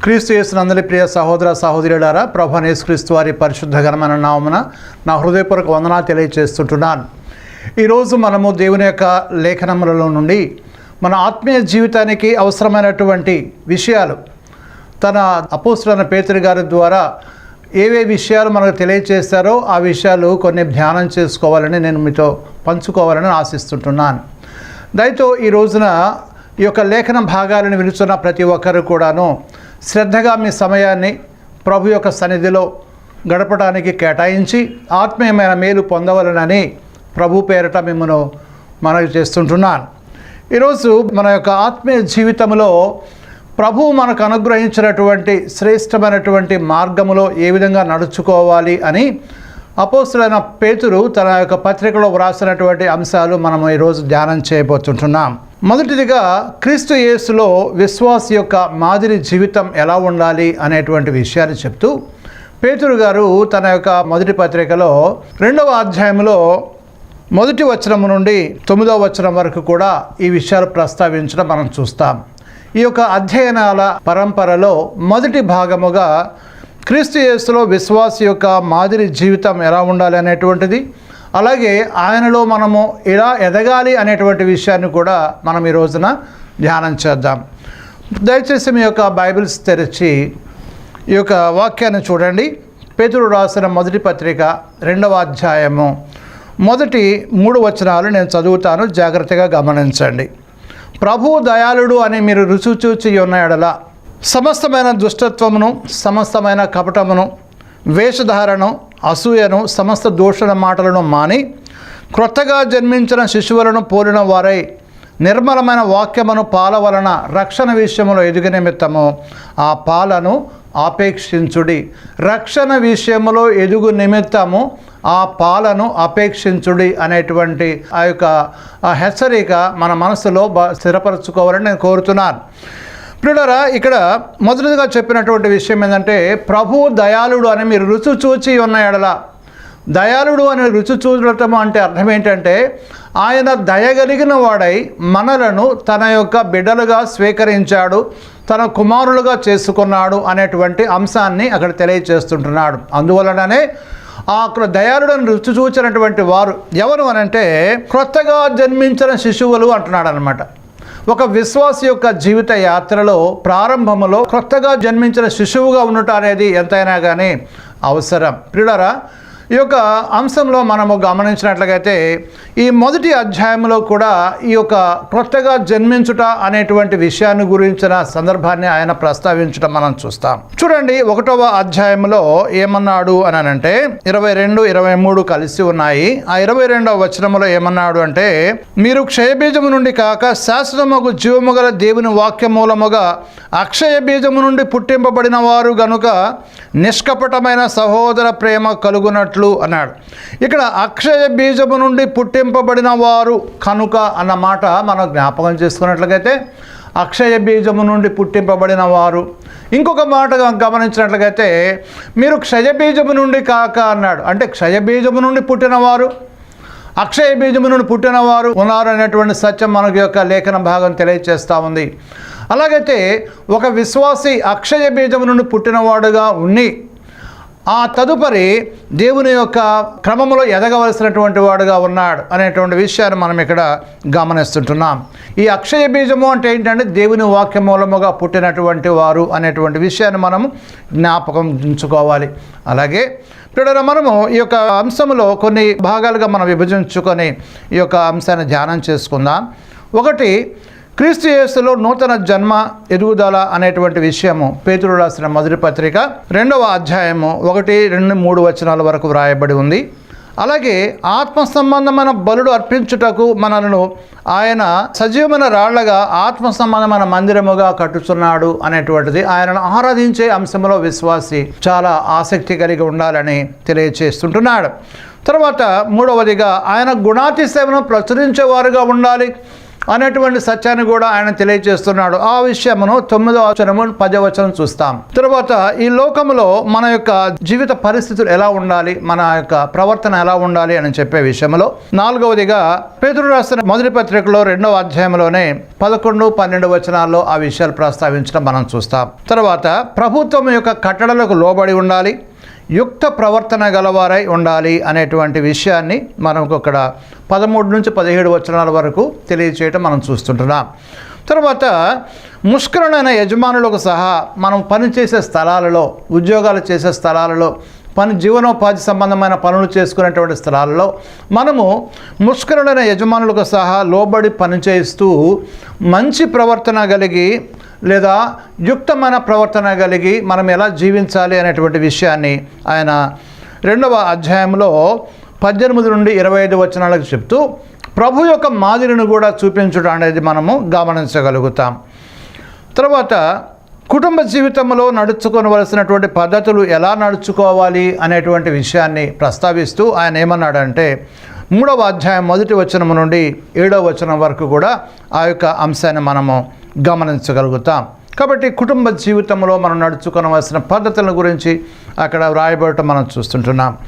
క్రీస్తు యేసునందరి ప్రియ సహోదర సహోదరులారా ప్రభా యేసుక్రీస్తు వారి పరిశుద్ధ ఘనమైన నామమున నా హృదయపూర్వక వందనాలు తెలియజేస్తుంటున్నాను ఈరోజు మనము దేవుని యొక్క లేఖనములలో నుండి మన ఆత్మీయ జీవితానికి అవసరమైనటువంటి విషయాలు తన అపోస్తులైన పేతురు గారి ద్వారా ఏవే విషయాలు మనకు తెలియజేస్తారో ఆ విషయాలు కొన్ని ధ్యానం చేసుకోవాలని నేను మీతో పంచుకోవాలని ఆశిస్తుంటున్నాను. దయతో ఈ రోజున ఈ యొక్క లేఖన భాగాలను విలుచున్న ప్రతి ఒక్కరు కూడాను శ్రద్ధగా మీ సమయాన్ని ప్రభు యొక్క సన్నిధిలో గడపడానికి కేటాయించి ఆత్మీయమైన మేలు పొందవలనని ప్రభు పేరట మిమ్మను మనవి చేస్తుంటున్నాను. ఈరోజు మన యొక్క ఆత్మీయ జీవితంలో ప్రభు మనకు అనుగ్రహించినటువంటి శ్రేష్టమైనటువంటి మార్గములో ఏ విధంగా నడుచుకోవాలి అని అపోస్తులైన పేతురు తన యొక్క పత్రికలో వ్రాసినటువంటి అంశాలు మనం ఈరోజు ధ్యానం చేయబోతుంటున్నాం. మొదటిదిగా క్రీస్తు యేసులో విశ్వాస యొక్క మాదిరి జీవితం ఎలా ఉండాలి అనేటువంటి విషయాన్ని చెప్తూ పేతురు గారు తన యొక్క మొదటి పత్రికలో రెండవ అధ్యాయంలో మొదటి వచనం నుండి తొమ్మిదవ వచనం వరకు కూడా ఈ విషయాలు ప్రస్తావించడం మనం చూస్తాం. ఈ యొక్క అధ్యయనాల పరంపరలో మొదటి భాగముగా క్రీస్తు యేసులో విశ్వాస యొక్క మాదిరి జీవితం ఎలా ఉండాలి అనేటువంటిది అలాగే ఆయనలో మనము ఎలా ఎదగాలి అనేటువంటి విషయాన్ని కూడా మనం ఈ రోజున ధ్యానం చేద్దాం. దయచేసి మీ యొక్క బైబిల్స్ తెరిచి ఈ యొక్క వాక్యాన్ని చూడండి. పేతుడు రాసిన మొదటి పత్రిక రెండవ అధ్యాయము. మొదటి మూడు వచనాలు నేను చదువుతాను జాగ్రత్తగా గమనించండి. ప్రభు దయాళుడు అని మీరు రుచి చూచి ఉన్నాడల సమస్తమైన దుష్టత్వమును సమస్తమైన కపటమును వేషధారను అసూయను సమస్త దూషణ మాటలను మాని క్రొత్తగా జన్మించిన శిశువులను పోలిన వారై నిర్మలమైన వాక్యమును పాల వలన రక్షణ విషయంలో ఎదుగు నిమిత్తము ఆ పాలను ఆపేక్షించుడి. రక్షణ విషయములో ఎదుగు నిమిత్తము ఆ పాలను అపేక్షించుడి అనేటువంటి ఆ యొక్క హెచ్చరిక మన మనసులో బ స్థిరపరచుకోవాలని నేను కోరుతున్నాను. ప్రియులరా ఇక్కడ మొదటిగా చెప్పినటువంటి విషయం ఏంటంటే ప్రభు దయాళుడు అని మీరు రుచి చూచి ఉన్న ఎడల. దయాళుడు అని రుచి చూడటం అంటే అర్థం ఏంటంటే ఆయన దయగలిగిన వాడై మనలను తన యొక్క బిడ్డలుగా స్వీకరించాడు తన కుమారులుగా చేసుకున్నాడు అనేటువంటి అంశాన్ని అక్కడ తెలియచేస్తుంటున్నాడు అందువలననే అక్కడ దయాళుడని రుచి చూచినటువంటి వారు ఎవరు అనంటే క్రొత్తగా జన్మించిన శిశువులు అంటున్నాడు అనమాట ఒక విశ్వాస యొక్క జీవిత యాత్రలో ప్రారంభములో కొత్తగా జన్మించిన శిశువుగా ఉండటం అనేది ఎంతైనా కానీ అవసరం. ప్రియులరా ఈ యొక్క అంశంలో మనము గమనించినట్లయితే ఈ మొదటి అధ్యాయంలో కూడా ఈ యొక్క కొత్తగా జన్మించుట అనేటువంటి విషయాన్ని గురించిన సందర్భాన్ని ఆయన ప్రస్తావించడం మనం చూస్తాం. చూడండి ఒకటవ అధ్యాయంలో ఏమన్నాడు అని అంటే ఇరవై రెండు ఇరవై మూడు కలిసి ఉన్నాయి. ఆ ఇరవై రెండవ వచనంలో ఏమన్నాడు అంటే మీరు క్షయబీజము నుండి కాక శాశ్వతముకు జీవము గల దేవుని వాక్య మూలముగా అక్షయ బీజము నుండి పుట్టింపబడిన వారు గనుక నిష్కపటమైన సహోదర ప్రేమ కలుగునట్లు అన్నాడు. ఇక్కడ అక్షయ బీజము నుండి పుట్టింపబడిన వారు కనుక అన్న మాట మనం జ్ఞాపకం చేసుకున్నట్లయితే అక్షయ బీజము నుండి పుట్టింపబడిన వారు ఇంకొక మాట గమనించినట్లయితే మీరు క్షయబీజము నుండి కాక అన్నాడు. అంటే క్షయబీజము నుండి పుట్టినవారు అక్షయ బీజము నుండి పుట్టినవారు ఉన్నారు అనేటువంటి సత్యం మనకి యొక్క లేఖన భాగం తెలియజేస్తూ ఉంది. అలాగైతే ఒక విశ్వాసి అక్షయ బీజము నుండి పుట్టినవాడుగా ఉండి ఆ తదుపరి దేవుని యొక్క క్రమంలో ఎదగవలసినటువంటి వాడుగా ఉన్నాడు అనేటువంటి విషయాన్ని మనం ఇక్కడ గమనిస్తుంటున్నాం. ఈ అక్షయ బీజము అంటే ఏంటంటే దేవుని వాక్య మూలముగా పుట్టినటువంటి వారు అనేటువంటి విషయాన్ని మనము జ్ఞాపకం ఉంచుకోవాలి. అలాగే ఇప్పుడు మనము ఈ యొక్క అంశంలో కొన్ని భాగాలుగా మనం విభజించుకొని ఈ యొక్క అంశాన్ని ధ్యానం చేసుకుందాం. ఒకటి క్రీస్తు యేసులో నూతన జన్మ ఎదుగుదల అనేటువంటి విషయము పేతుడు రాసిన మొదటి పత్రిక రెండవ అధ్యాయము ఒకటి రెండు మూడు వచనాల వరకు వ్రాయబడి ఉంది. అలాగే ఆత్మ సంబంధమైన బలుడు అర్పించుటకు మనలను ఆయన సజీవమైన రాళ్ళగా ఆత్మ సంబంధమైన మందిరముగా కట్టుచున్నాడు అనేటువంటిది ఆయనను ఆరాధించే అంశంలో విశ్వాసి చాలా ఆసక్తి కలిగి ఉండాలని తెలియచేస్తుంటున్నాడు. తర్వాత మూడవదిగా ఆయన గుణాతిశయమును ప్రచురించేవారుగా ఉండాలి. అనేటువంటి సత్యాన్ని కూడా ఆయన తెలియజేస్తున్నాడు. ఆ విషయమును తొమ్మిదో వచనము పదవచనం చూస్తాం. తర్వాత ఈ లోకములో మన యొక్క జీవిత పరిస్థితులు ఎలా ఉండాలి మన యొక్క ప్రవర్తన ఎలా ఉండాలి అని చెప్పే విషయంలో నాలుగవదిగా పేతురు రాసిన మొదటి పత్రికలో రెండవ అధ్యాయంలోనే పదకొండు పన్నెండు వచనాల్లో ఆ విషయాలు ప్రస్తావించడం మనం చూస్తాం. తర్వాత ప్రభుత్వం యొక్క కట్టడలకు లోబడి ఉండాలి యుక్త ప్రవర్తన గలవారై ఉండాలి అనేటువంటి విషయాన్ని మనకు ఇక్కడ పదమూడు నుంచి పదిహేడు వచనాల వరకు తెలియచేయటం మనం చూస్తుంటున్నాం. తర్వాత ముష్కరుడైన యజమానులకు సహా మనం పనిచేసే స్థలాలలో ఉద్యోగాలు చేసే స్థలాలలో పని జీవనోపాధి సంబంధమైన పనులు చేసుకునేటువంటి స్థలాలలో మనము ముష్కరుడైన యజమానులకు సహా లోబడి పనిచేస్తూ మంచి ప్రవర్తన కలిగి లేదా యుక్తమైన ప్రవర్తన కలిగి మనం ఎలా జీవించాలి అనేటువంటి విషయాన్ని ఆయన రెండవ అధ్యాయంలో పద్దెనిమిది నుండి ఇరవై ఐదు వచనాలకు చెప్తూ ప్రభు యొక్క మాదిరిని కూడా చూపించడం అనేది మనము గమనించగలుగుతాం. తర్వాత కుటుంబ జీవితంలో నడుచుకోవలసినటువంటి పద్ధతులు ఎలా నడుచుకోవాలి అనేటువంటి విషయాన్ని ప్రస్తావిస్తూ ఆయన ఏమన్నాడంటే మూడవ అధ్యాయం మొదటి వచనం నుండి ఏడవ వచనం వరకు కూడా ఆ యొక్క అంశాన్ని మనము గమనించగలుగుతాం. కాబట్టి కుటుంబ జీవితంలో మనం నడుచుకోవలసిన పద్ధతుల గురించి అక్కడ వ్రాయబడటం మనం చూస్తుంటున్నాం.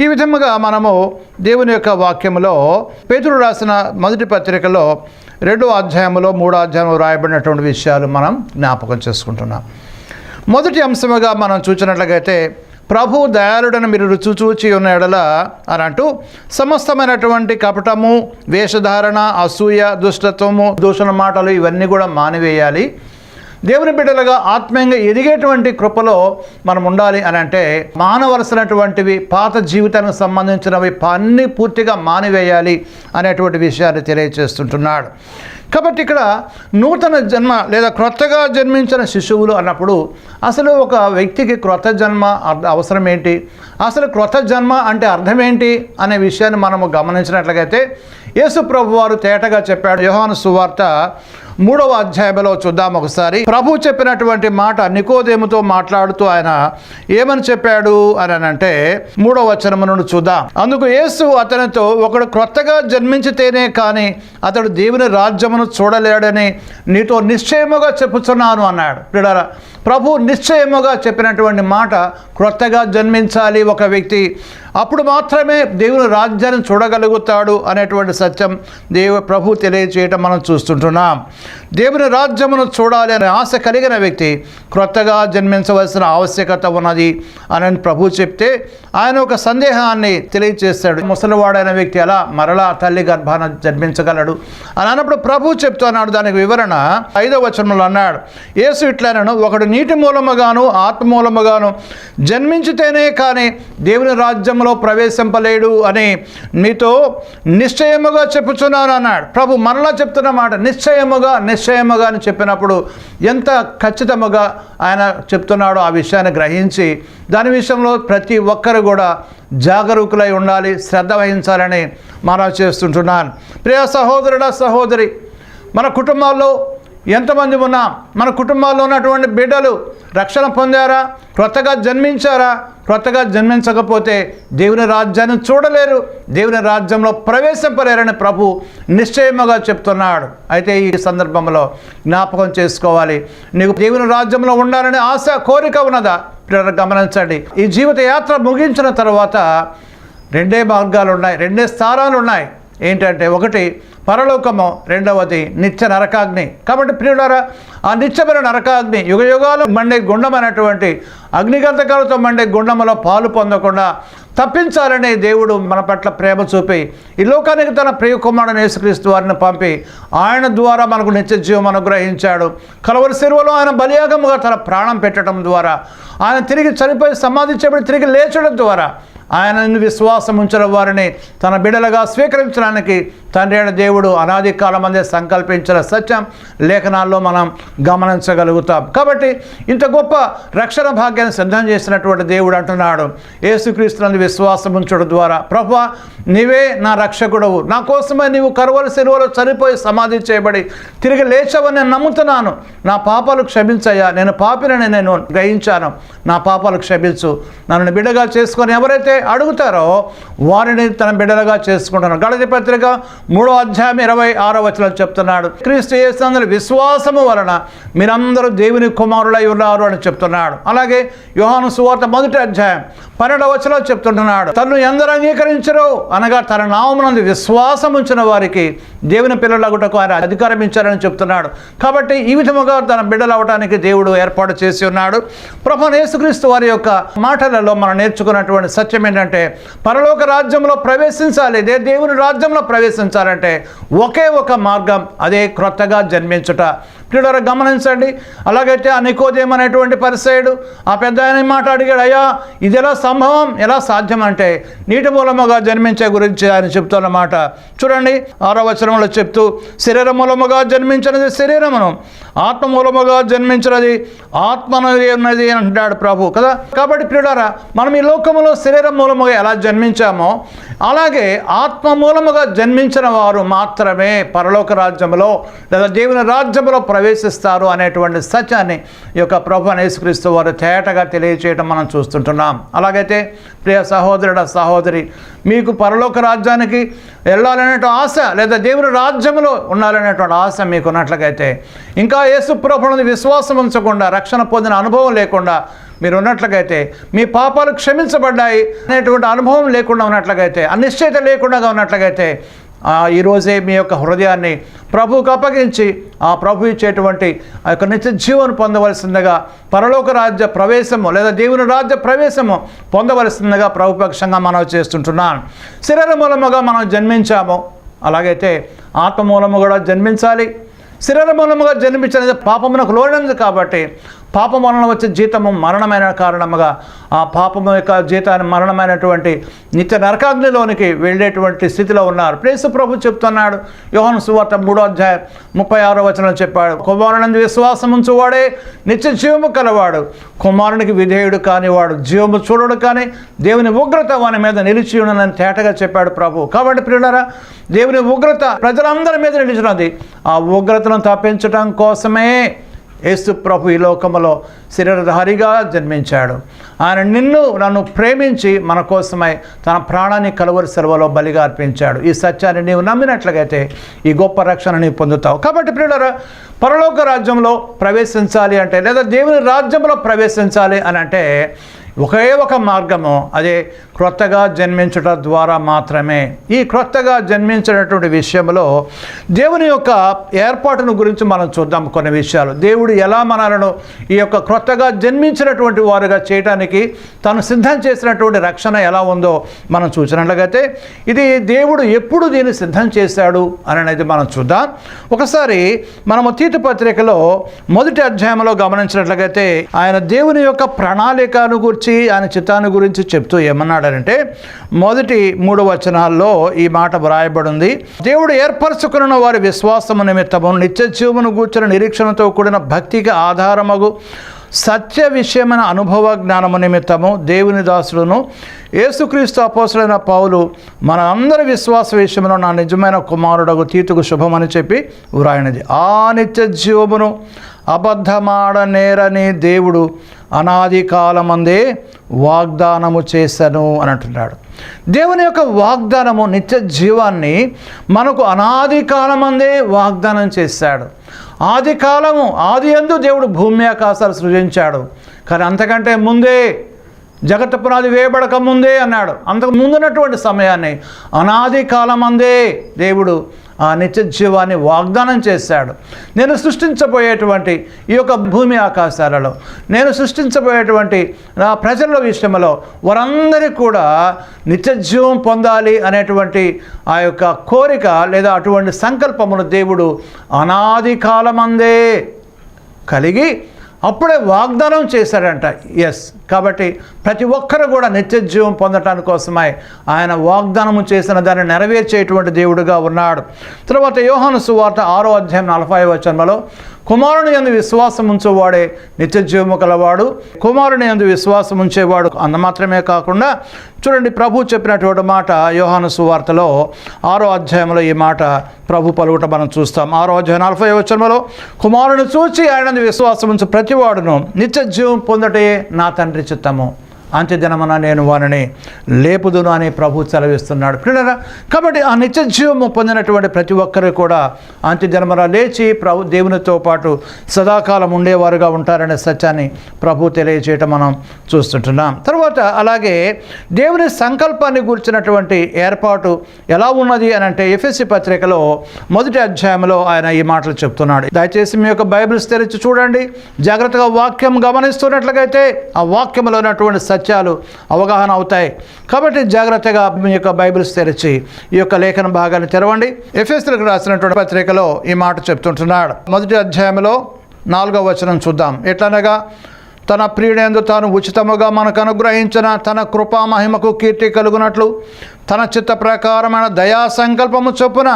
ఈ విధముగా మనము దేవుని యొక్క వాక్యంలో పేతుడు రాసిన మొదటి పత్రికలో రెండో అధ్యాయంలో మూడో అధ్యాయంలో రాయబడినటువంటి విషయాలు మనం జ్ఞాపకం చేసుకుంటున్నాం. మొదటి అంశముగా మనం చూసినట్లయితే ప్రభు దయాళుడని మీరు రుచి చూచి ఉన్న ఎడల అని అంటూ సమస్తమైనటువంటి కపటము వేషధారణ అసూయ దుష్టత్వము దూషణ మాటలు ఇవన్నీ కూడా మానివేయాలి. దేవుని బిడ్డలుగా ఆత్మీయంగా ఎదిగేటువంటి కృపలో మనం ఉండాలి అని అంటే మానవలసినటువంటివి పాత జీవితానికి సంబంధించినవి అన్నీ పూర్తిగా మానివేయాలి అనేటువంటి విషయాన్ని తెలియజేస్తుంటున్నాడు కాబట్టి ఇక్కడ నూతన జన్మ లేదా క్రొత్తగా జన్మించిన శిశువులు అన్నప్పుడు అసలు ఒక వ్యక్తికి క్రొత్త జన్మ అర్థ- అవసరం ఏంటి? అసలు క్రొత్త జన్మ అంటే అర్థం ఏంటి అనే విషయాన్ని మనము గమనించినట్లయితే యేసు ప్రభు వారు తేటగా చెప్పాడు యోహాను సువార్త మూడవ అధ్యాయంలో చూద్దాం ఒకసారి. ప్రభు చెప్పినటువంటి మాట నికోదేముతో మాట్లాడుతూ ఆయన ఏమని చెప్పాడు అని అంటే మూడవ వచనము నుండి చూద్దాం. అందుకు యేసు అతనితో ఒకడు క్రొత్తగా జన్మించితేనే కానీ అతడు దేవుని రాజ్యము చూడలేడని నీతో నిశ్చయముగా చెప్పుచున్నాను అన్నాడు. ప్రియులారా ప్రభు నిశ్చయముగా చెప్పినటువంటి మాట క్రొత్తగా జన్మించాలి ఒక వ్యక్తి. అప్పుడు మాత్రమే దేవుని రాజ్యాన్ని చూడగలుగుతాడు అనేటువంటి సత్యం దేవ ప్రభు తెలియచేయటం మనం చూస్తుంటున్నాం. దేవుని రాజ్యమును చూడాలి అనే ఆశ కలిగిన వ్యక్తి క్రొత్తగా జన్మించవలసిన ఆవశ్యకత ఉన్నది అని ప్రభు చెప్తే ఆయన ఒక సందేహాన్ని తెలియచేస్తాడు. ముసలివాడైన వ్యక్తి ఎలా? మరలా తల్లి గర్భాన జన్మించగలడు అని అన్నప్పుడు ప్రభు చెప్తున్నాడు దానికి వివరణ ఐదవ వచనంలో అన్నాడు. ఏసు ఇట్లనను ఒకడు నీటి మూలముగాను ఆత్మ మూలముగాను జన్మించితేనే కానీ దేవుని రాజ్యంలో ప్రవేశింపలేడు అని నీతో నిశ్చయముగా చెప్పుచున్నాను అన్నాడు. ప్రభు మరలా చెప్తున్న మాట నిశ్చయముగా నిశ్చయముగా అని చెప్పినప్పుడు ఎంత ఖచ్చితముగా ఆయన చెప్తున్నాడో ఆ విషయాన్ని గ్రహించి దాని విషయంలో ప్రతి ఒక్కరు కూడా జాగరూకులై ఉండాలి శ్రద్ధ వహించాలని మనం చేస్తుంటున్నాను. ప్రియ సహోదరుడా సహోదరి మన కుటుంబాల్లో ఎంతమంది ఉన్నాం మన కుటుంబాల్లో ఉన్నటువంటి బిడ్డలు రక్షణ పొందారా? క్రొత్తగా జన్మించారా? క్రొత్తగా జన్మించకపోతే దేవుని రాజ్యాన్ని చూడలేరు. దేవుని రాజ్యంలో ప్రవేశింపలేరని ప్రభు నిశ్చయముగా చెప్తున్నాడు. అయితే ఈ సందర్భంలో జ్ఞాపకం చేసుకోవాలి. నీకు దేవుని రాజ్యంలో ఉండాలనే ఆశ కోరిక ఉన్నదా? పిల్లలు గమనించండి. ఈ జీవిత యాత్ర ముగించిన తర్వాత రెండే మార్గాలు ఉన్నాయి రెండే స్థానాలు ఉన్నాయి ఏంటంటే ఒకటి పరలోకము. రెండవది నిత్య నరకాగ్ని. కాబట్టి ప్రియులారా ఆ నిత్యమైన నరకాగ్ని యుగ యుగాలు మండే అనేటువంటి అగ్నిగంధకాలతో మండే గుండములో పాలు పొందకుండా తప్పించాలని దేవుడు మన పట్ల ప్రేమ చూపి ఈ లోకానికి తన ప్రియ కుమారుడు యేసుక్రీస్తు వారిని పంపి ఆయన ద్వారా మనకు నిత్య జీవం అనుగ్రహించాడు. కలవరి శిరువలో ఆయన బలియాగముగా తన ప్రాణం పెట్టడం ద్వారా ఆయన తిరిగి చనిపోయి సమాధించబడి తిరిగి లేచడం ద్వారా ఆయనను విశ్వాసం ఉంచిన వారిని తన బిడలుగా స్వీకరించడానికి తండ్రి అయిన దేవుడు అనాది కాలం అందే సంకల్పించిన సత్యం లేఖనాల్లో మనం గమనించగలుగుతాం. కాబట్టి ఇంత గొప్ప రక్షణ భాగ్యాన్ని సిద్ధం చేసినటువంటి దేవుడు అంటున్నాడు. యేసుక్రీస్తునందు విశ్వాసం ఉంచడం ద్వారా ప్రభు నీవే నా రక్షకుడవు. నా కోసమే నీవు కరువల సెలవులో చనిపోయి సమాధి చేయబడి తిరిగి లేచవని నేను నమ్ముతున్నాను. నా పాపాలు క్షమించయ్యా. నేను పాపినని నేను గ్రహించాను. నా పాపాలు క్షమించు. నన్ను బిడగా చేసుకొని ఎవరైతే అడుగుతారో వారిని తన బిడ్డలుగా చేసుకుంటున్నాడు గళతి పత్రిక మూడో అధ్యాయం ఇరవై ఆరో వచనం చెప్తున్నాడు. క్రీస్తు చేస్తున్న విశ్వాసము వలన మీరందరూ దేవుని కుమారులై ఉన్నారు అని చెప్తున్నాడు. అలాగే యోహాను సువార్త మొదటి అధ్యాయం పన్నెండవ వచనం చెప్తుంటున్నాడు. తను ఎందరు అంగీకరించరు? అనగా తన నామనందు విశ్వాసం ఉంచిన వారికి దేవుని పిల్లలగుటకు ఆయన అధికారం ఇచ్చారని చెప్తున్నాడు. కాబట్టి ఈ విధముగా తన బిడ్డలు అవడానికి దేవుడు ఏర్పాటు చేసి ఉన్నాడు. ప్రభు యేసుక్రీస్తు వారి యొక్క మాటలలో మనం నేర్చుకున్నటువంటి సత్యమే ఏంటంటే పరలోక రాజ్యంలో ప్రవేశించాలి దే దేవుని రాజ్యంలో ప్రవేశించాలంటే ఒకే ఒక మార్గం అదే క్రొత్తగా జన్మించుట. ప్రియులారా గమనించండి. అలాగైతే ఆ నికోదేం అనేటువంటి పరిసయుడు ఆ పెద్ద ఆయన మాట అడిగాడు అయ్యా ఇది ఎలా సంభవం? ఎలా సాధ్యం అంటే నీటి మూలముగా జన్మించే గురించి ఆయన చెప్తున్నమాట. చూడండి ఆరో వచనంలో చెప్తూ శరీర మూలముగా జన్మించినది శరీరమును ఆత్మ మూలముగా జన్మించినది ఆత్మను ఉన్నది అని అంటాడు ప్రభు కదా? కాబట్టి ప్రియుడారా మనం ఈ లోకములో శరీరం మూలముగా ఎలా జన్మించామో అలాగే ఆత్మ మూలముగా జన్మించిన వారు మాత్రమే పరలోక రాజ్యములో లేదా దేవుని రాజ్యములో ప్రవేశిస్తారు అనేటువంటి సత్యాన్ని ఈ యొక్క ప్రభు యేసుక్రీస్తు వారు తేటగా తెలియచేయడం మనం చూస్తుంటున్నాం. అలాగైతే ప్రియ సహోదరుడ సహోదరి మీకు పరలోక రాజ్యానికి వెళ్ళాలనేటువంటి ఆశ లేదా దేవుని రాజ్యంలో ఉండాలనేటువంటి ఆశ మీకు ఉన్నట్లయితే ఇంకా యేసు ప్రభుని విశ్వాసం ఉంచకుండా రక్షణ పొందిన అనుభవం లేకుండా మీరు ఉన్నట్లయితే మీ పాపాలు క్షమించబడ్డాయి అనేటువంటి అనుభవం లేకుండా ఉన్నట్లయితే అనిశ్చయత లేకుండా ఉన్నట్లయితే ఈరోజే మీ యొక్క హృదయాన్ని ప్రభువుకు అప్పగించి ఆ ప్రభు ఇచ్చేటువంటి ఆ యొక్క నిత్య జీవన పొందవలసిందిగా పరలోక రాజ్య ప్రవేశము లేదా దేవుని రాజ్య ప్రవేశము పొందవలసిందిగా ప్రభుపక్షంగా మనం చేస్తుంటున్నాను. శరీర మూలముగా మనం జన్మించాము. అలాగైతే ఆత్మ మూలము కూడా జన్మించాలి. శరీర మూలముగా జన్మించినది పాపమునకు లోనది కాబట్టి పాపం వలన వచ్చే జీతము మరణమైన కారణముగా ఆ పాపము యొక్క జీతాన్ని మరణమైనటువంటి నిత్య నరకాగ్నిలోనికి వెళ్ళేటువంటి స్థితిలో ఉన్నారు. ప్రేసు ప్రభు చెప్తున్నాడు యోహన్ సువార్త మూడో అధ్యాయం ముప్పై ఆరో వచనం చెప్పాడు కుమారునందు విశ్వాసం ఉంచువాడే నిత్య జీవము కలవాడు. కుమారునికి విధేయుడు కానివాడు జీవము చూడడు కానీ దేవుని ఉగ్రత వాని మీద నిలిచి ఉండనని తేటగా చెప్పాడు ప్రభు. కాబట్టి ప్రియులరా దేవుని ఉగ్రత ప్రజలందరి మీద నిలిచినది. ఆ ఉగ్రతను తప్పించడం కోసమే యేసు ప్రభు ఈ లోకములో శరీరధారిగా జన్మించాడు. ఆయన నిన్ను నన్ను ప్రేమించి మన కోసమై తన ప్రాణాన్ని కలువరి సెలవులో బలిగా అర్పించాడు. ఈ సత్యాన్ని నీవు నమ్మినట్లయితే ఈ గొప్ప రక్షణ నీవు పొందుతావు. కాబట్టి ప్రియులరా పరలోక రాజ్యంలో ప్రవేశించాలి అంటే లేదా దేవుని రాజ్యంలో ప్రవేశించాలి అని అంటే ఒకే ఒక మార్గము అదే క్రొత్తగా జన్మించడం ద్వారా మాత్రమే. ఈ క్రొత్తగా జన్మించినటువంటి విషయంలో దేవుని యొక్క ఏర్పాటును గురించి మనం చూద్దాం కొన్ని విషయాలు. దేవుడు ఎలా మనలను ఈ యొక్క క్రొత్తగా జన్మించినటువంటి వారుగా చేయటానికి తను సిద్ధం చేసినటువంటి రక్షణ ఎలా ఉందో మనం చూసినట్లయితే ఇది దేవుడు ఎప్పుడు దీన్ని సిద్ధం చేశాడు అని అనేది మనం చూద్దాం. ఒకసారి మనము తీతు పత్రికలో మొదటి అధ్యాయంలో గమనించినట్లయితే ఆయన దేవుని యొక్క ప్రణాళికను గురించి ఆయన చిత్తాన్ని గురించి చెప్తూ ఏమన్నాడంటే మొదటి మూడు వచనాల్లో ఈ మాట వ్రాయబడింది. దేవుడు ఏర్పరచుకున్న వారి విశ్వాసము నిమిత్తము నిత్య జీవమును కూర్చున్న నిరీక్షణతో కూడిన భక్తికి ఆధారమగు సత్య విషయమైన అనుభవ జ్ఞానము నిమిత్తము దేవుని దాసుడును యేసుక్రీస్తు అపోసులైన పౌలు మన అందరి విశ్వాస విషయంలో నా నిజమైన కుమారుడగు తీతుకు శుభమని చెప్పి వ్రాయినది. ఆ నిత్య జీవమును అబద్ధమాడనేరని దేవుడు అనాది కాలమందే వాగ్దానము చేశాను అని అంటున్నాడు దేవుని యొక్క వాగ్దానము నిత్య జీవాన్ని మనకు అనాది కాలమందే వాగ్దానం చేశాడు. ఆది కాలము ఆది ఎందు దేవుడు భూమి ఆకాశాలు సృజించాడు. కానీ అంతకంటే ముందే జగత్ పునాది వేయబడక ముందే అన్నాడు. అంతకు ముందున్నటువంటి సమయాన్ని అనాది కాలమందే దేవుడు ఆ నిత్య జీవాన్ని వాగ్దానం చేశాడు. నేను సృష్టించబోయేటువంటి ఈ యొక్క భూమి ఆకాశాలలో నేను సృష్టించబోయేటువంటి నా ప్రజల విషయంలో వారందరికీ కూడా నిత్య జీవం పొందాలి అనేటువంటి ఆ యొక్క కోరిక లేదా అటువంటి సంకల్పమును దేవుడు అనాది కాలమందే కలిగి అప్పుడే వాగ్దానం చేశాడంట. ఎస్ కాబట్టి ప్రతి ఒక్కరు కూడా నిత్యజీవం పొందటాని కోసమై ఆయన వాగ్దానము చేసిన దాన్ని నెరవేర్చేటువంటి దేవుడుగా ఉన్నాడు. తర్వాత యోహాను సువార్త ఆరో అధ్యాయం నలభై వచనంలో కుమారుని ఎందు విశ్వాసం ఉంచేవాడే నిత్యజీవము కలవాడు. కుమారుని ఎందు విశ్వాసం ఉంచేవాడు అంత మాత్రమే కాకుండా చూడండి ప్రభు చెప్పినటువంటి మాట యోహాను సువార్తలో ఆరో అధ్యాయంలో ఈ మాట ప్రభు పలువుట మనం చూస్తాం. ఆరో అధ్యాయం నలభై వచనంలో కుమారుని చూచి ఆయన విశ్వాసం ఉంచు ప్రతివాడును. నిత్య జీవం పొందటే నా తండ్రి చిత్తము అంత్యదినమున నేను వారిని లేపుదును అని ప్రభు సెలవిస్తున్నాడు. పిల్లరా కాబట్టి ఆ నిత్య జీవము పొందినటువంటి ప్రతి ఒక్కరు కూడా అంత్యదినమున లేచి ప్రభు దేవునితో పాటు సదాకాలం ఉండేవారుగా ఉంటారనే సత్యాన్ని ప్రభు తెలియజేయటం మనం చూస్తుంటున్నాం. తర్వాత అలాగే దేవుని సంకల్పాన్ని గురించినటువంటి ఏర్పాటు ఎలా ఉన్నది అని అంటే ఎఫ్ఎస్సి పత్రికలో మొదటి అధ్యాయంలో ఆయన ఈ మాటలు చెప్తున్నాడు. దయచేసి మీ యొక్క బైబిల్స్ తెరిచి చూడండి. జాగ్రత్తగా వాక్యం గమనిస్తున్నట్లయితే ఆ వాక్యంలో ఉన్నటువంటి సత్యాలు అవగాహన అవుతాయి. కాబట్టి జాగ్రత్తగా మీ యొక్క బైబిల్స్ తెరిచి ఈ యొక్క లేఖన భాగాన్ని తెరవండి. ఎఫ్ఎస్లకు రాసినటువంటి పత్రికలో ఈ మాట చెప్తుంటున్నాడు. మొదటి అధ్యాయంలో నాలుగవ వచనం చూద్దాం. ఎట్లనగా తన ప్రియుడేందు తాను ఉచితముగా మనకు అనుగ్రహించిన తన కృపా మహిమకు కీర్తి కలుగునట్లు తన చిత్త ప్రకారమైన దయా సంకల్పము చొప్పున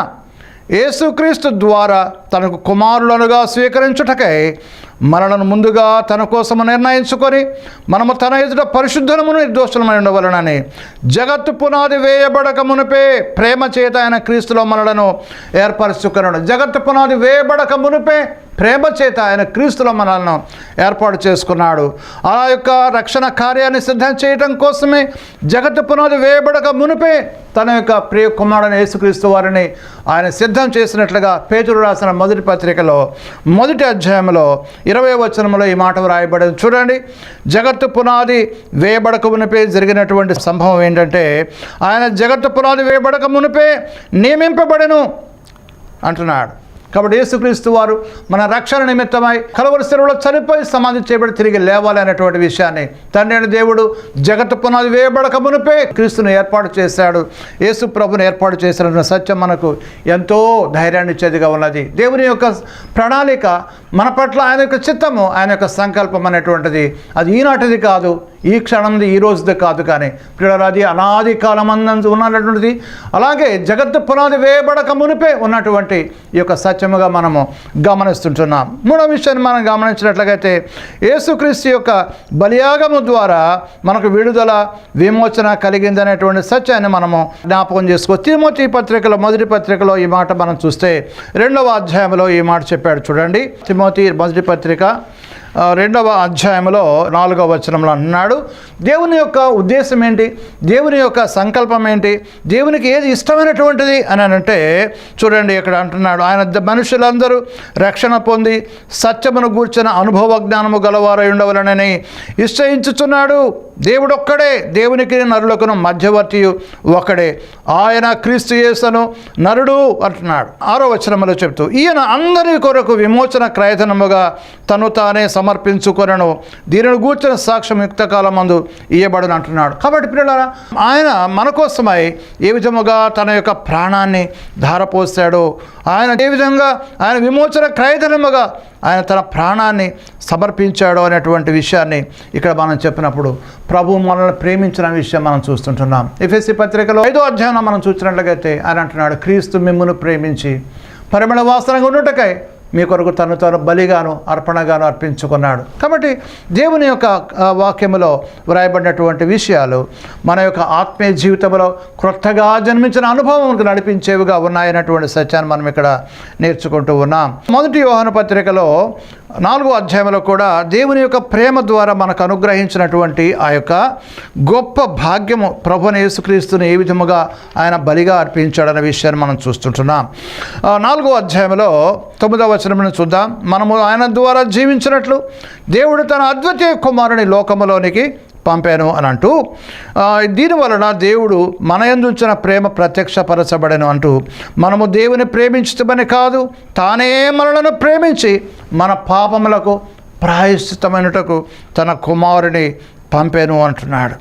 యేసుక్రీస్తు ద్వారా తనకు కుమారులనుగా స్వీకరించుటకై మనలను ముందుగా తన కోసము నిర్ణయించుకొని మనము తన ఎదుట పరిశుద్ధనమును నిర్దోషులమై ఉండవలనని. జగత్తు పునాది వేయబడక మునిపే ప్రేమ చేత ఆయన క్రీస్తులో మనలను ఏర్పరచుకున్నాడు జగత్తు పునాది వేయబడక మునిపే ప్రేమ చేత ఆయన క్రీస్తులో మనల్ని ఏర్పాటు చేసుకున్నాడు. ఆ యొక్క రక్షణ కార్యాన్ని సిద్ధం చేయటం కోసమే జగత్తు పునాది వేయబడక మునిపే తన యొక్క ప్రియ కుమారుడైన యేసుక్రీస్తు వారిని ఆయన సిద్ధం చేసినట్లుగా పేతుడు రాసిన మొదటి పత్రికలో మొదటి అధ్యాయంలో ఇరవై వచనంలో ఈ మాట వ్రాయబడింది. చూడండి జగత్తు పునాది వేయబడక మునిపే జరిగినటువంటి సంభవం ఏంటంటే ఆయన జగత్తు పునాది వేయబడక మునిపే నియమింపబడను అంటున్నాడు. కాబట్టి యేసుక్రీస్తు వారు మన రక్షణ నిమిత్తమై కలవరి స్థిరంలో చనిపోయి సమాధి చేయబడి తిరిగి లేవాలి అనేటువంటి విషయాన్ని తండ్రి దేవుడు జగత్ పునాది వేయబడక మునిపే క్రీస్తును ఏర్పాటు చేశాడు. యేసు ప్రభుని ఏర్పాటు చేశాడన్న సత్యం మనకు ఎంతో ధైర్యాన్ని ఇచ్చేదిగా ఉన్నది. దేవుని యొక్క ప్రణాళిక మన పట్ల ఆయన యొక్క చిత్తము ఆయన యొక్క సంకల్పం అనేటువంటిది అది ఈనాటిది కాదు ఈ క్షణంది ఈ రోజుది కాదు కానీ పిల్లలు అనాది అనాది కాలమందు ఉన్నటువంటిది అలాగే జగత్తు పునాది వేయబడక మునిపే ఉన్నటువంటి ఈ యొక్క సత్యముగా మనము గమనిస్తుంటున్నాం. మూడో విషయాన్ని మనం గమనించినట్లయితే యేసుక్రీస్తు యొక్క బలియాగము ద్వారా మనకు విడుదల విమోచన కలిగిందనేటువంటి సత్యాన్ని మనము జ్ఞాపకం చేసుకో తిమోతి పత్రికలో మొదటి పత్రికలో ఈ మాట మనం చూస్తే రెండవ అధ్యాయంలో ఈ మాట చెప్పాడు చూడండి. తిమోతి మొదటి పత్రిక రెండవ అధ్యాయంలో నాలుగవ వచనంలో అంటున్నాడు దేవుని యొక్క ఉద్దేశం ఏంటి? దేవుని యొక్క సంకల్పం ఏంటి? దేవునికి ఏది ఇష్టమైనటువంటిది? అని అంటే చూడండి ఇక్కడ అంటున్నాడు ఆయన మనుషులందరూ రక్షణ పొంది సత్యమును గూర్చిన అనుభవ జ్ఞానము గలవారై ఉండవలనని నిశ్చయించుచున్నాడు. దేవుడు ఒక్కడే దేవునికి నరులకును మధ్యవర్తి ఒక్కడే ఆయన క్రీస్తు చేస్తాను నరుడు అంటున్నాడు. ఆరో వచనములో చెప్తూ ఈయన అందరి కొరకు విమోచన క్రయతనముగా తను తానే సమర్పించుకొనను. దీనిని గూర్చిన సాక్ష్యం యుక్తకాలం మందు ఇయ్యబడును అంటున్నాడు. కాబట్టి పిల్లలారా ఆయన మన కోసమై ఏ విధముగా తన యొక్క ప్రాణాన్ని ధారపోస్తాడో ఆయన ఏ విధంగా ఆయన విమోచన క్రయధనముగా ఆయన తన ప్రాణాన్ని సమర్పించాడు అనేటువంటి విషయాన్ని ఇక్కడ మనం చెప్పినప్పుడు ప్రభు మనల్ని ప్రేమించిన విషయం మనం చూస్తుంటున్నాం. ఎఫ్ఎస్సి పత్రికలో ఐదో అధ్యాయం మనం చూసినట్లయితే ఆయన అంటున్నాడు క్రీస్తు మిమ్మును ప్రేమించి పరిమళ వాసనగా ఉండుటకై మీ కొరకు తను తాను బలిగాను అర్పణగాను అర్పించుకున్నాడు. కాబట్టి దేవుని యొక్క వాక్యములో వ్రాయబడినటువంటి విషయాలు మన యొక్క ఆత్మీయ జీవితంలో క్రొత్తగా జన్మించిన అనుభవంకు నడిపించేవిగా ఉన్నాయన్నటువంటి సత్యాన్ని మనం ఇక్కడ నేర్చుకుంటూ ఉన్నాం. మొదటి యోహాను పత్రికలో నాలుగో అధ్యాయంలో కూడా దేవుని యొక్క ప్రేమ ద్వారా మనకు అనుగ్రహించినటువంటి ఆ యొక్క గొప్ప భాగ్యము ప్రభుని యేసుక్రీస్తుని ఏ విధముగా ఆయన బలిగా అర్పించాడన్న విషయాన్ని మనం చూస్తుంటున్నాం. నాలుగో అధ్యాయంలో తొమ్మిదవ వచనం చూద్దాం. మనము ఆయన ద్వారా జీవించినట్లు దేవుడు తన అద్వితీయ కుమారుని లోకములోనికి పంపాను అని అంటూ దీనివలన దేవుడు మన ఎందుంచిన ప్రేమ ప్రత్యక్షపరచబడను అంటూ మనము దేవుని ప్రేమించటమని కాదు తానే మనలను ప్రేమించి మన పాపములకు ప్రాయశ్చితమైనటకు తన కుమారుని పంపాను అంటున్నాడు.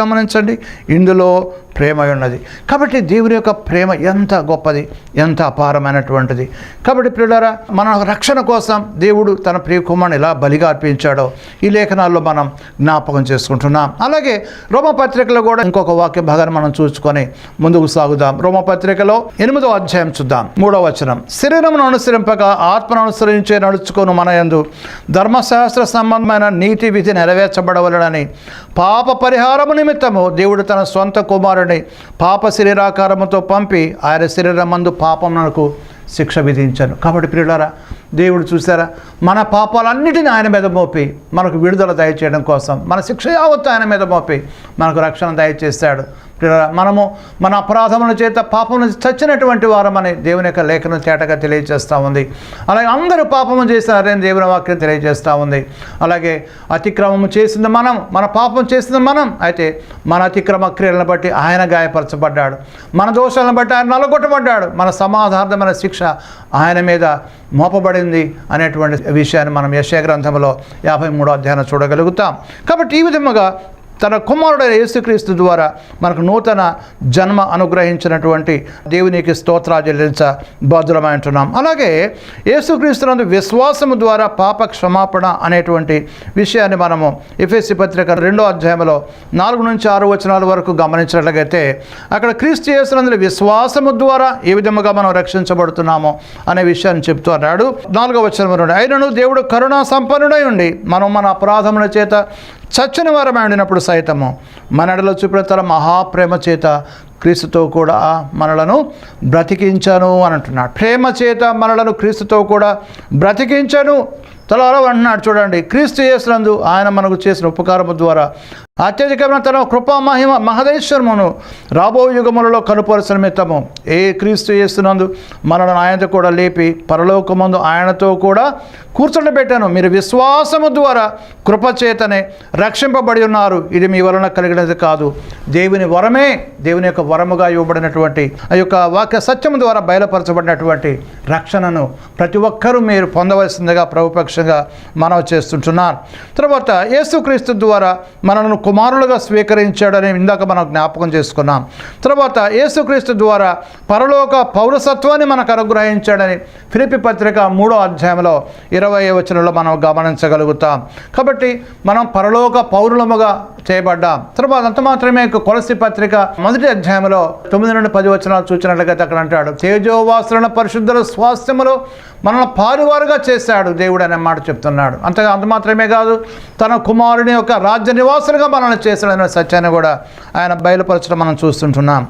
గమనించండి ఇందులో ప్రేమ ఉన్నది. కాబట్టి దేవుని యొక్క ప్రేమ ఎంత గొప్పది ఎంత అపారమైనటువంటిది. కాబట్టి ప్రియులారా మన రక్షణ కోసం దేవుడు తన ప్రియకుమారుని ఎలా బలిగా అర్పించాడో ఈ లేఖనాల్లో మనం జ్ఞాపకం చేసుకుంటున్నాం. అలాగే రోమపత్రికలో కూడా ఇంకొక వాక్య భాగాన్ని మనం చూసుకొని ముందుకు సాగుదాం. రోమపత్రికలో ఎనిమిదో అధ్యాయం చూద్దాం. మూడో వచనం. శరీరమును అనుసరింపక ఆత్మను అనుసరించే నడుచుకొని మన యందు. ధర్మశాస్త్ర సంబంధమైన నీతి విధి నెరవేర్చబడవలనని. పాప పరిహారము నిమిత్తము దేవుడు తన సొంత కుమారుడు కుమారుడై పాప శరీరాకారముతో పంపి ఆయన శరీరం మందు పాపమునకు శిక్ష విధించాను. కాబట్టి ప్రియులారా దేవుడు చూసారా మన పాపాలన్నిటిని ఆయన మీద మోపి మనకు విడుదల దయచేయడం కోసం మన శిక్ష యావత్తు ఆయన మీద మోపి మనకు రక్షణ దయచేస్తాడు మనము మన అపరాధముల చేత పాపమును చచ్చినటువంటి వారమని దేవుని యొక్క లేఖనం తేటగా తెలియజేస్తూ ఉంది. అలాగే అందరూ పాపము చేశారని దేవుని వాక్యం తెలియజేస్తూ ఉంది. అలాగే అతిక్రమము చేసింది మనం మన పాపం చేసింది మనం అయితే మన అతిక్రమ క్రియలను బట్టి ఆయన గాయపరచబడ్డాడు. మన దోషాలను బట్టి ఆయన నలగొట్టబడ్డాడు. మన సమాధానమైన శిక్ష ఆయన మీద మోపబడింది అనేటువంటి విషయాన్ని మనం యశయ గ్రంథంలో యాభై మూడో అధ్యాయం చూడగలుగుతాం. కాబట్టి ఈ విధముగా తన కుమారుడైన యేసుక్రీస్తు ద్వారా మనకు నూతన జన్మ అనుగ్రహించినటువంటి దేవునికి స్తోత్రాలు చెల్లించ బాధ్యులమంటున్నాం అలాగే యేసుక్రీస్తునందు విశ్వాసము ద్వారా పాప క్షమాపణ అనేటువంటి విషయాన్ని మనము ఎఫ్ఎస్సి పత్రిక రెండో అధ్యాయంలో నాలుగు నుంచి ఆరు వచనాల వరకు గమనించినట్లయితే అక్కడ క్రీస్తు యేసునందు విశ్వాసము ద్వారా ఏ విధముగా మనం రక్షించబడుతున్నామో అనే విషయాన్ని చెప్తూ అన్నాడు. నాలుగో వచనం నుండి అయినను దేవుడు కరుణా సంపన్నుడై ఉండి మనం మన అపరాధముల చేత చచ్చని వారమైనప్పుడు సైతము మనడలో చూపిన తల మహాప్రేమ చేత క్రీస్తుతో కూడా మనలను బ్రతికించను అని అంటున్నాడు. ప్రేమ చేత మనలను క్రీస్తుతో కూడా బ్రతికించను. తలలో అంటున్నాడు. చూడండి క్రీస్తు చేసినందు ఆయన మనకు చేసిన ఉపకారము ద్వారా అత్యధికమైన తన కృపా మహిమ మహదేశ్వరమును రాబో యుగములలో కనుపరచిన మిత్తము. ఏ క్రీస్తు చేస్తున్నందు మనలను ఆయనతో కూడా లేపి పరలోకమందు ఆయనతో కూడా కూర్చుండబెట్టాను. మీరు విశ్వాసము ద్వారా కృపచేతనే రక్షింపబడి ఉన్నారు. ఇది మీ వలన కలిగినది కాదు. దేవుని వరమే దేవుని యొక్క వరముగా ఇవ్వబడినటువంటి ఆ యొక్క వాక్య సత్యము ద్వారా బయలుపరచబడినటువంటి రక్షణను ప్రతి ఒక్కరూ మీరు పొందవలసిందిగా ప్రభుపక్షంగా మనవి చేస్తుంటున్నారు. తర్వాత యేసుక్రీస్తు ద్వారా మనను కుమారులుగా స్వీకరించాడని ఇందాక మనం జ్ఞాపకం చేసుకున్నాం. తర్వాత యేసుక్రీస్తు ద్వారా పరలోక పౌరసత్వాన్ని మనకు అనుగ్రహించాడని ఫిలిపి పత్రిక మూడో అధ్యాయంలో ఇరవై వచనంలో మనం గమనించగలుగుతాం. కాబట్టి మనం పరలోక పౌరులముగా చేయబడ్డాం. తర్వాత అంత మాత్రమే కొలసి పత్రిక మొదటి అధ్యాయంలో తొమ్మిది నుండి పది వచనాలు చూచినట్లయితే అక్కడ అంటాడు తేజోవాసులను పరిశుద్ధుల స్వాస్థ్యములో మనల్ని పాలువారుగా చేశాడు దేవుడు అనే మాట చెప్తున్నాడు. అంతగా అంత మాత్రమే కాదు తన కుమారుని యొక్క రాజ్య నివాసులుగా మనల్ని చేశాడనే సత్యాన్ని కూడా ఆయన బయలుపరచడం మనం చూస్తుంటున్నాం.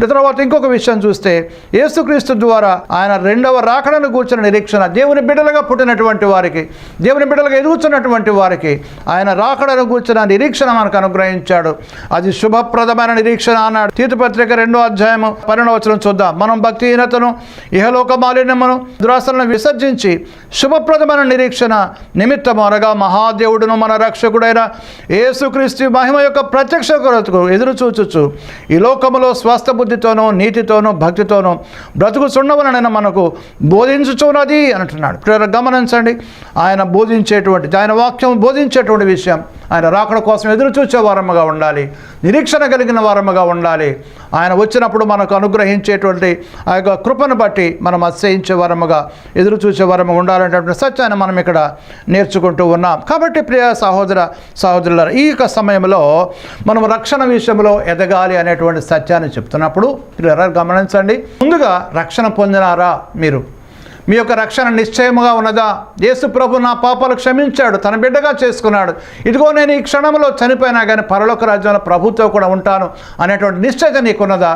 తర్వాత ఇంకొక విషయం చూస్తే యేసుక్రీస్తు ద్వారా ఆయన రెండవ రాకడను కూర్చున్న నిరీక్షణ దేవుని బిడ్డలుగా పుట్టినటువంటి వారికి దేవుని బిడ్డలుగా ఎదుగుతున్నటువంటి వారికి ఆయన రాకడను కూర్చున్న నిరీక్షణ మనకు అనుగ్రహించాడు. అది శుభప్రదమైన నిరీక్షణ అన్నాడు. తీర్థపత్రిక రెండో అధ్యాయము పరిణవచనం చూద్దాం. మనం భక్తిహీనతను ఇహలోక మాలిన్యమును దురాశలను విసర్జించి శుభప్రదమైన నిరీక్షణ నిమిత్తము అనగా మహాదేవుడును మన రక్షకుడైన యేసుక్రీస్తు మహిమ యొక్క ప్రత్యక్ష కొరతకు ఎదురు చూచుచు. ఈ లోకములో స్వస్థ బుద్ధితోనూ నీతితోనూ భక్తితోనూ బ్రతుకుచుండవనైనా మనకు బోధించుచున్నది అంటున్నాడు. గమనించండి ఆయన బోధించేటువంటి ఆయన వాక్యం బోధించేటువంటి విషయం. ఆయన రాకడ కోసం ఎదురు చూసే వారముగా ఉండాలి. నిరీక్షణ కలిగిన వారముగా ఉండాలి. ఆయన వచ్చినప్పుడు మనకు అనుగ్రహించేటువంటి ఆ యొక్క కృపను బట్టి మనం అతిశయించే వారముగా ఎదురు చూసే వరముగా ఉండాలనేటువంటి సత్యాన్ని మనం ఇక్కడ నేర్చుకుంటూ ఉన్నాం. కాబట్టి ప్రియ సహోదర సహోదరుల ఈ యొక్క సమయంలో మనం రక్షణ విషయంలో ఎదగాలి అనేటువంటి సత్యాన్ని చెప్తున్నప్పుడు ప్రియులారా గమనించండి. ముందుగా రక్షణ పొందినారా మీరు? మీ యొక్క రక్షణ నిశ్చయముగా ఉన్నదా? యేసు ప్రభు నా పాపాలు క్షమించాడు తన బిడ్డగా చేసుకున్నాడు. ఇదిగో నేను ఈ క్షణంలో చనిపోయినా కానీ పరలోక రాజ్యంలో ప్రభుత్వం కూడా ఉంటాను అనేటువంటి నిశ్చయత నీకున్నదా?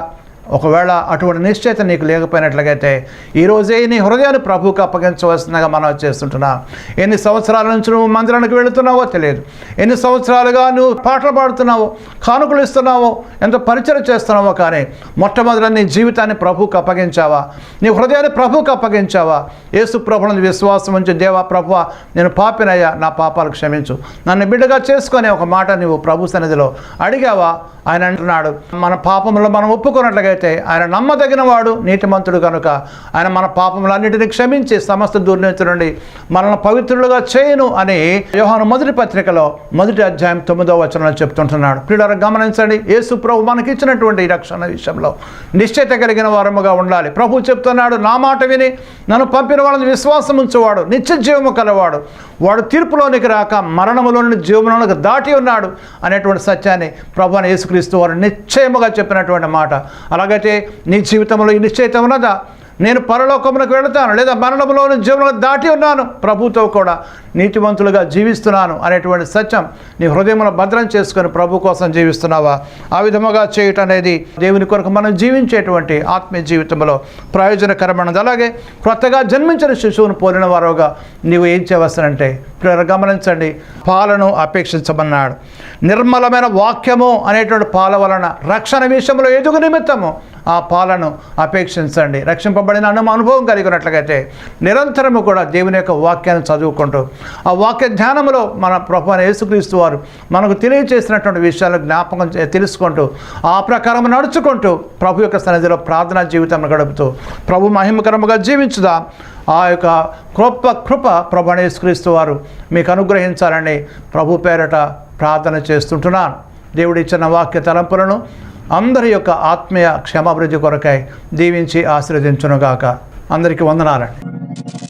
ఒకవేళ అటువంటి నిశ్చయిత నీకు లేకపోయినట్లయితే ఈరోజే నీ హృదయాన్ని ప్రభువుకి అప్పగించవలసిందిగా మనం చేస్తుంటున్నాం. ఎన్ని సంవత్సరాల నుంచి నువ్వు మందిరానికి వెళుతున్నావో తెలియదు. ఎన్ని సంవత్సరాలుగా నువ్వు పాటలు పాడుతున్నావో కానుకలు ఇస్తున్నావో ఎంతో పరిచయం చేస్తున్నావో కానీ మొట్టమొదటి నీ జీవితాన్ని ప్రభువుకి అప్పగించావా? నీ హృదయాన్ని ప్రభువుకి అప్పగించావా? యేసు ప్రభుని విశ్వాసం ఉంచి దేవా ప్రభువ నేను పాపినయ్యా నా పాపాలు క్షమించు. నన్ను బిడ్డగా చేసుకునే ఒక మాట నువ్వు ప్రభు సన్నిధిలో అడిగావా? ఆయన అంటున్నాడు మన పాపములు మనం ఒప్పుకున్నట్లయితే ఆయన నమ్మదగిన వాడు నీతిమంతుడు కనుక. ఆయన మన పాపములన్నిటిని క్షమించి సమస్త దుర్నీతి నుండి మనల్ని పవిత్రులుగా చేయను అని యోహాను మొదటి పత్రికలో మొదటి అధ్యాయం తొమ్మిదో వచనంలో చెప్తుంటున్నాడు. క్రీడలు గమనించండి యేసు ప్రభు మనకి ఇచ్చినటువంటి రక్షణ విషయంలో నిశ్చయిత కలిగిన వారముగా ఉండాలి. ప్రభు చెప్తున్నాడు నా మాట విని నన్ను పంపిన వాళ్ళని విశ్వాసం ఉంచేవాడు నిత్య జీవము కలవాడు. వాడు తీర్పులోనికి రాక మరణములోని జీవనంలోకి దాటి ఉన్నాడు అనేటువంటి సత్యాన్ని ప్రభు అని జీవిస్తూ వారు నిశ్చయముగా చెప్పినటువంటి మాట. అలాగైతే నీ జీవితంలో ఈ నిశ్చయిత ఉన్నదా? నేను పరలోకమునకు వెళతాను లేదా మరణంలోని జీవనంలో దాటి ఉన్నాను. ప్రభుతో కూడా నీతివంతులుగా జీవిస్తున్నాను అనేటువంటి సత్యం నీ హృదయంలో భద్రం చేసుకొని ప్రభు కోసం జీవిస్తున్నావా? ఆ విధముగా చేయటం అనేది దేవుని కొరకు మనం జీవించేటువంటి ఆత్మీయ జీవితంలో ప్రయోజనకరమైనది. అలాగే కొత్తగా జన్మించిన శిశువును పోలిన వారుగా నీవు ఏం చేయవలసినంటే ప్రియులారా గమనించండి పాలను అపేక్షించమన్నాడు. నిర్మలమైన వాక్యము అనేటువంటి పాల వలన రక్షణ విషయంలో ఎదుగు నిమిత్తము ఆ పాలను అపేక్షించండి. రక్షింపబడిన అన్న అనుభవం కలిగినట్లయితే నిరంతరము కూడా దేవుని యొక్క వాక్యాన్ని చదువుకుంటూ ఆ వాక్య ధ్యానములో మన ప్రభు యేసుక్రీస్తు వారు మనకు తెలియజేసినటువంటి విషయాలు జ్ఞాపకం తెలుసుకుంటూ ఆ ప్రకారం నడుచుకుంటూ ప్రభు యొక్క సన్నిధిలో ప్రార్థనా జీవితం గడుపుతూ ప్రభు మహిమకరముగా జీవించుదా? ఆ యొక్క కృప కృప ప్రభు యేసుక్రీస్తు వారు మీకు అనుగ్రహించాలని ప్రభు పేరట ప్రార్థన చేస్తుంటున్నాను. దేవుడిచ్చిన వాక్య తలంపులను అందరి యొక్క ఆత్మీయ క్షమాభివృద్ధి కొరకై దీవించి ఆశీర్వదించునుగాక. అందరికీ వందనాలండి.